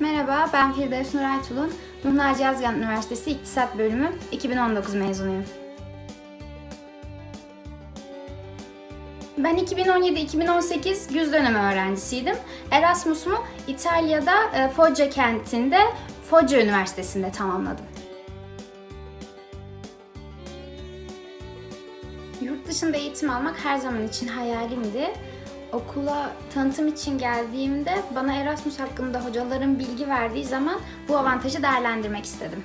Merhaba, ben Firdevs Nuray Tulun. Naci Yazgan Üniversitesi İktisat Bölümü 2019 mezunuyum. Ben 2017-2018 güz dönemi öğrencisiydim. Erasmus'umu İtalya'da e, Foggia kentinde Foggia Üniversitesi'nde tamamladım. Yurt dışında eğitim almak her zaman için hayalimdi. Okula tanıtım için geldiğimde bana Erasmus hakkında hocaların bilgi verdiği zaman bu avantajı değerlendirmek istedim.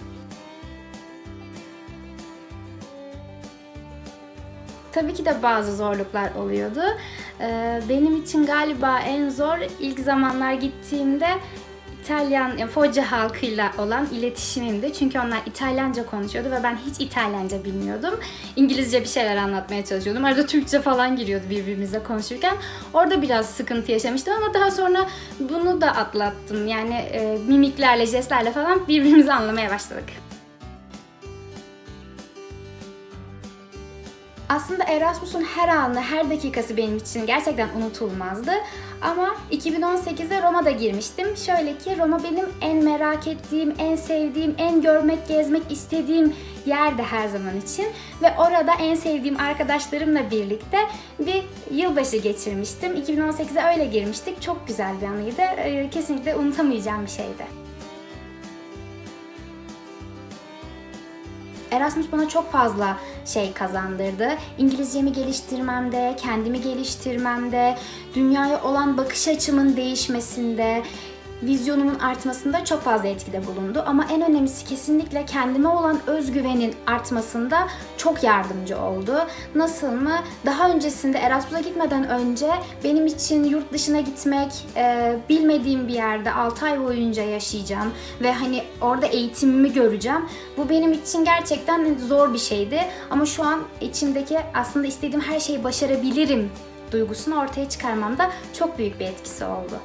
Tabii ki de bazı zorluklar oluyordu. Ee, Benim için galiba en zor ilk zamanlar gittiğimde İtalyan, yani Foggia halkıyla olan iletişimimdi. Çünkü onlar İtalyanca konuşuyordu ve ben hiç İtalyanca bilmiyordum. İngilizce bir şeyler anlatmaya çalışıyordum. Arada Türkçe falan giriyordu birbirimizle konuşurken. Orada biraz sıkıntı yaşamıştım ama daha sonra bunu da atlattım. Yani e, mimiklerle, jestlerle falan birbirimizi anlamaya başladık. Aslında Erasmus'un her anı, her dakikası benim için gerçekten unutulmazdı. Ama 2018'de Roma'da girmiştim. Şöyle ki Roma benim en merak ettiğim, en sevdiğim, en görmek, gezmek istediğim yerdi her zaman için. Ve orada en sevdiğim arkadaşlarımla birlikte bir yılbaşı geçirmiştim. 2018'e öyle girmiştik. Çok güzel bir anıydı. Ee, Kesinlikle unutamayacağım bir şeydi. Erasmus bana çok fazla şey kazandırdı. İngilizcemi geliştirmemde, kendimi geliştirmemde, dünyaya olan bakış açımın değişmesinde, vizyonumun artmasında çok fazla etkide bulundu. Ama en önemlisi kesinlikle kendime olan özgüvenin artmasında çok yardımcı oldu. Nasıl mı? Daha öncesinde Erasmus'a gitmeden önce benim için yurt dışına gitmek, e, bilmediğim bir yerde 6 ay boyunca yaşayacağım ve hani orada eğitimimi göreceğim. Bu benim için gerçekten zor bir şeydi. Ama şu an içimdeki aslında istediğim her şeyi başarabilirim duygusunu ortaya çıkarmamda çok büyük bir etkisi oldu.